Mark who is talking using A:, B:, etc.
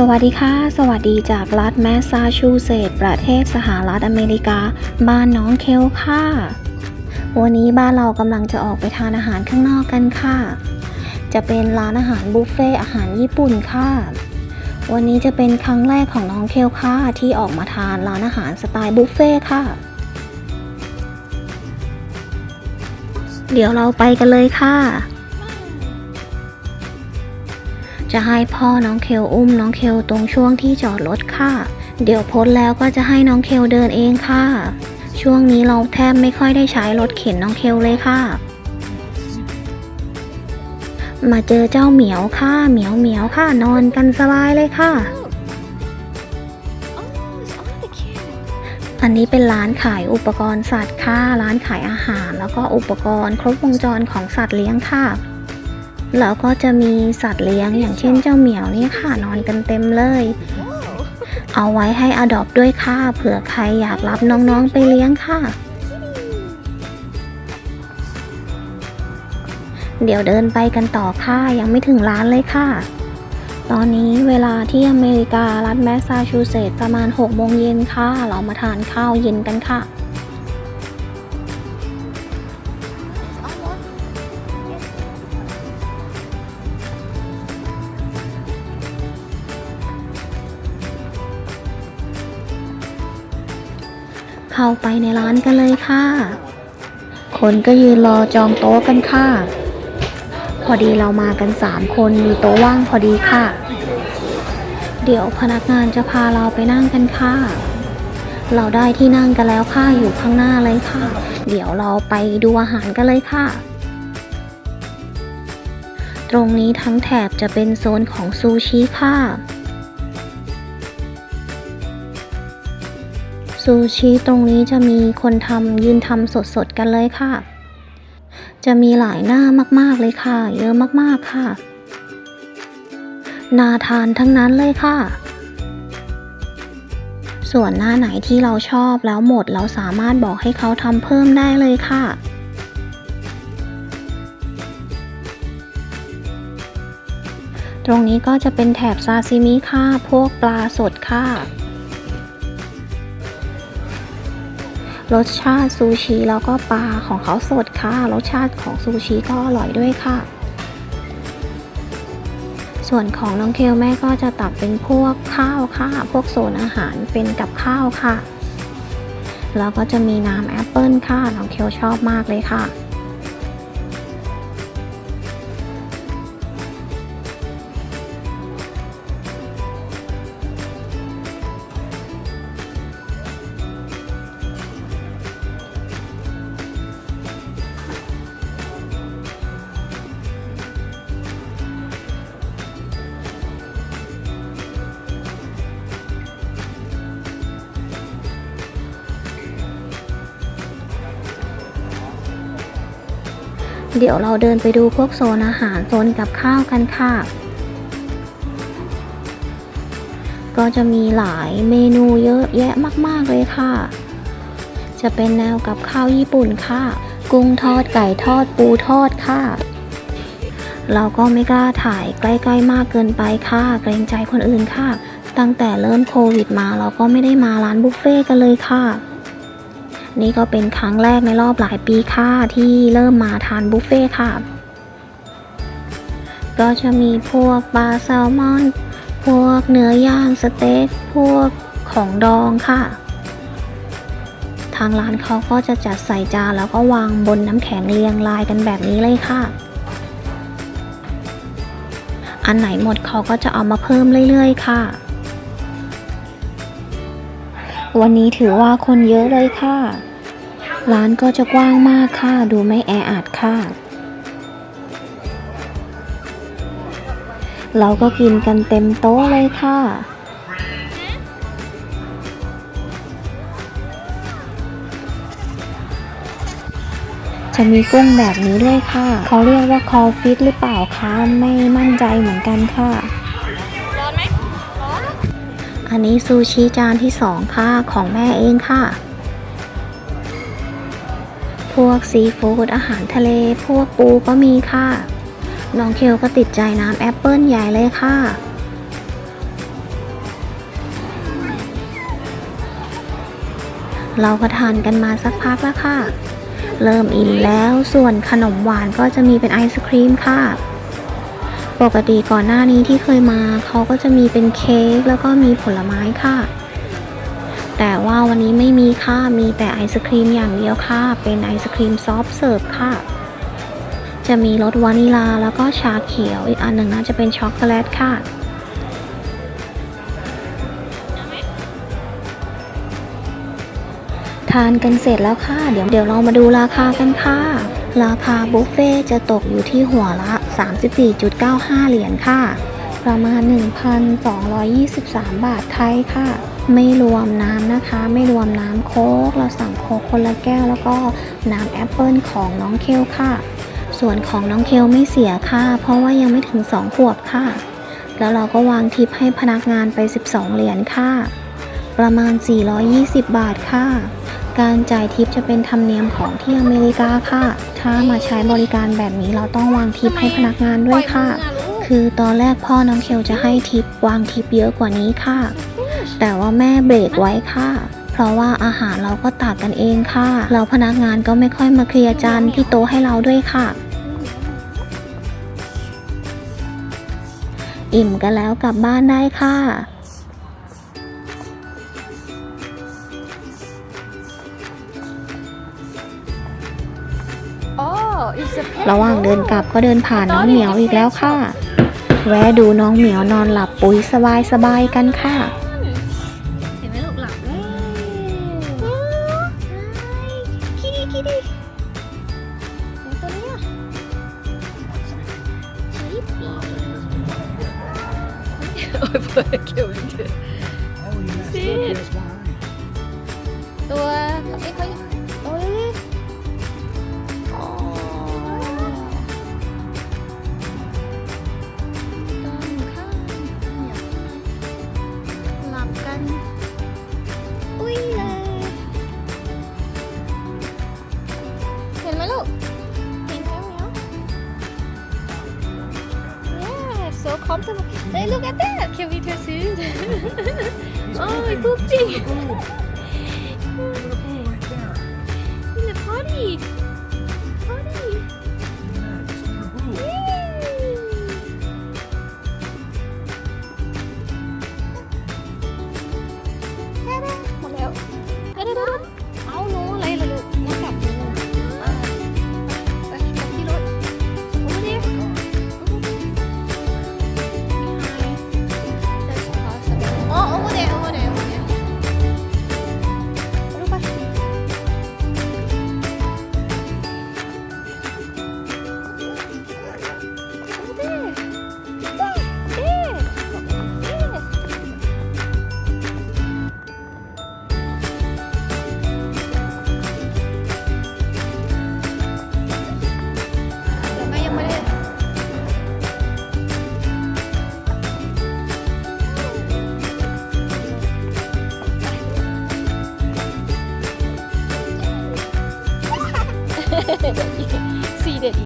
A: สวัสดีค่ะ สวัสดีจากรัฐแมสซาชูเซตส์ประเทศสหรัฐอเมริกา บ้านน้องเคลค่ะ วันนี้บ้านเรากำลังจะออกไปทานอาหารข้างนอกกันค่ะ จะเป็นร้านอาหารบุฟเฟ่อาหารญี่ปุ่นค่ะ วันนี้จะเป็นครั้งแรกของน้องเคลค่ะ ที่ออกมาทานร้านอาหารสไตล์บุฟเฟ่ค่ะ เดี๋ยวเราไปกันเลยค่ะ จะให้พ่อน้องเคลอุ้มน้องเคลตรงช่วงที่จอดรถค่ะ เดี๋ยวพ้นแล้วก็จะให้น้องเคลเดินเองค่ะ ช่วงนี้เราแทบไม่ค่อยได้ใช้รถเข็นน้องเคลเลยค่ะ มาเจอเจ้าเหมียวค่ะ เหมียวเหมียวค่ะ นอนกันสบายเลยค่ะ อันนี้เป็นร้านขายอุปกรณ์สัตว์ค่ะ ร้านขายอาหาร แล้วก็อุปกรณ์ครบวงจรของสัตว์เลี้ยงค่ะ แล้วก็จะมีสัตว์เลี้ยงอย่างเช่นเจ้าเหมียวนี่ค่ะนอนกันเต็มเลย เอาไว้ให้อดอปด้วยค่ะเผื่อใครอยากรับน้องๆไปเลี้ยงค่ะ เดี๋ยวเดินไปกันต่อค่ะยังไม่ถึงร้านเลยค่ะ ตอนนี้เวลาที่อเมริการัฐแมสซาชูเซตส์ประมาณ6โมงเย็นค่ะ เรามาทานข้าวเย็นกันค่ะ เข้าไปในร้านกันเลยค่ะ คนก็ยืนรอจองโต๊ะกันค่ะ พอดีเรามากัน 3 คนมีโต๊ะว่างพอดีค่ะ เดี๋ยวพนักงานจะพาเราไปนั่งกันค่ะ เราได้ที่นั่งกันแล้วค่ะอยู่ข้างหน้าเลยค่ะ เดี๋ยวเราไปดูอาหารกันเลยค่ะตรงนี้ทั้งแถบจะเป็นโซนของซูชิค่ะ ซูชิตรงนี้จะมีคนทำยืนทำสดๆกันเลยค่ะ จะมีหลายหน้ามากๆเลยค่ะ เยอะมากๆค่ะนาทานทั้งนั้นเลยค่ะ ส่วนหน้าไหนที่เราชอบแล้วหมดเราสามารถบอกให้เขาทำเพิ่มได้เลยค่ะตรงนี้ก็จะเป็นแถบซาซิมิค่ะ พวกปลาสดค่ะ รสชาติซูชิแล้วก็ปลาของเขาสดค่ะ รสชาติของซูชิก็อร่อยด้วยค่ะ ส่วนของน้องเคลแม่ก็จะตักเป็นพวกข้าวค่ะ พวกโซนอาหารเป็นกับข้าวค่ะ แล้วก็จะมีน้ำแอปเปิลค่ะ น้องเคลชอบมากเลยค่ะ เดี๋ยวเราเดินไปดูพวกโซนอาหารโซนกับข้าวกันค่ะ ก็จะมีหลายเมนูเยอะแยะมาก ๆ เลยค่ะ จะเป็นแนวกับข้าวญี่ปุ่นค่ะ กุ้งทอดไก่ทอดปูทอดค่ะ เราก็ไม่กล้าถ่ายใกล้ ๆ มากเกินไปค่ะ เกรงใจคนอื่นค่ะ ตั้งแต่เริ่มโควิดมาเราก็ไม่ได้มาร้านบุฟเฟ่ต์กันเลยค่ะ นี่ก็เป็นครั้งแรกในรอบหลายปีค่ะที่เริ่มมาทานบุฟเฟ่ค่ะ ก็จะมีพวกปลาแซลมอน พวกเนื้อย่างสเต็ก พวกของดองค่ะ ทางร้านเขาก็จะจัดใส่จานแล้วก็วางบนน้ำแข็งเรียงรายกันแบบนี้เลยค่ะ อันไหนหมดเขาก็จะเอามาเพิ่มเรื่อยๆ ค่ะวันนี้ถือว่าคนเยอะเลยค่ะ ร้านก็จะกว้างมากค่ะ ดูไม่แออัดค่ะ เราก็กินกันเต็มโต๊ะเลยค่ะ จะมีกุ้งแบบนี้ด้วยค่ะ เขาเรียกว่าคอฟิตหรือเปล่าคะ ไม่มั่นใจเหมือนกันค่ะ
B: ร้อนไหมร้อน
A: อันนี้ซูชิจานที่สองค่ะ ของแม่เองค่ะ พวกซีฟู้ดอาหารทะเล พวกปูก็มีค่ะ น้องเคียวก็ติดใจน้ำแอปเปิ้ลใหญ่เลยค่ะ เราก็ทานกันมาสักพักแล้วค่ะ เริ่มอิ่มแล้วส่วนขนมหวานก็จะมีเป็นไอศครีมค่ะ ปกติก่อนหน้านี้ที่เคยมาเขาก็จะมีเป็นเค้กแล้วก็มีผลไม้ค่ะ แต่ว่าวันนี้ไม่มีค่ะ มีแต่ไอศครีมอย่างเดียวค่ะ เป็นไอศครีมซอฟเสิร์ฟค่ะ จะมีรสวานิลาแล้วก็ชาเขียว อีกอันหนึ่งน่าจะเป็นช็อกโกแลตค่ะทานกันเสร็จแล้วค่ะ เดี๋ยวเดี๋ยวเรามาดูราคากันค่ะ ราคาบุฟเฟ่จะตกอยู่ที่หัวละ 34.95 เหรียญค่ะ ประมาณ 1,223 บาทไทยค่ะ ไม่รวมน้ำนะคะ ไม่รวมน้ำโค้กเราสั่งโค้กคนละแก้ว แล้วก็น้ำแอปเปิลของน้องเคลค่ะ ส่วนของน้องเคลไม่เสียค่ะ เพราะว่ายังไม่ถึง 2 ขวบค่ะ แล้วเราก็วางทิปให้พนักงานไป 12 เหรียญค่ะ ประมาณ 420 บาทค่ะ การจ่ายทิปจะเป็นธรรมเนียมของที่อเมริกาค่ะ ถ้ามาใช้บริการแบบนี้เราต้องวางทิปให้พนักงานด้วยค่ะ คือตอนแรกพ่อน้องเคลจะให้ทิปวางทิปเยอะกว่านี้ค่ะ แต่ว่าแม่เบรกไว้ค่ะ เพราะว่าอาหารเราก็ตักกันเองค่ะเราพนักงานก็ไม่ค่อยมาเคลียร์จานที่โต๊ะให้เราด้วยค่ะ อิ่มกันแล้วกลับบ้านได้ค่ะระหว่างเดินกลับก็เดินผ่านน้องเหมียวอีกแล้วค่ะ แวะดูน้องเหมียวนอนหลับปุ๋ยสบายๆกันค่ะ
B: ลยเห็นไหมลูกเห็นไหมเหมียว Yeah so comfortable Hey look at that Can we go
C: soon?
B: oh,
C: my
B: pooping!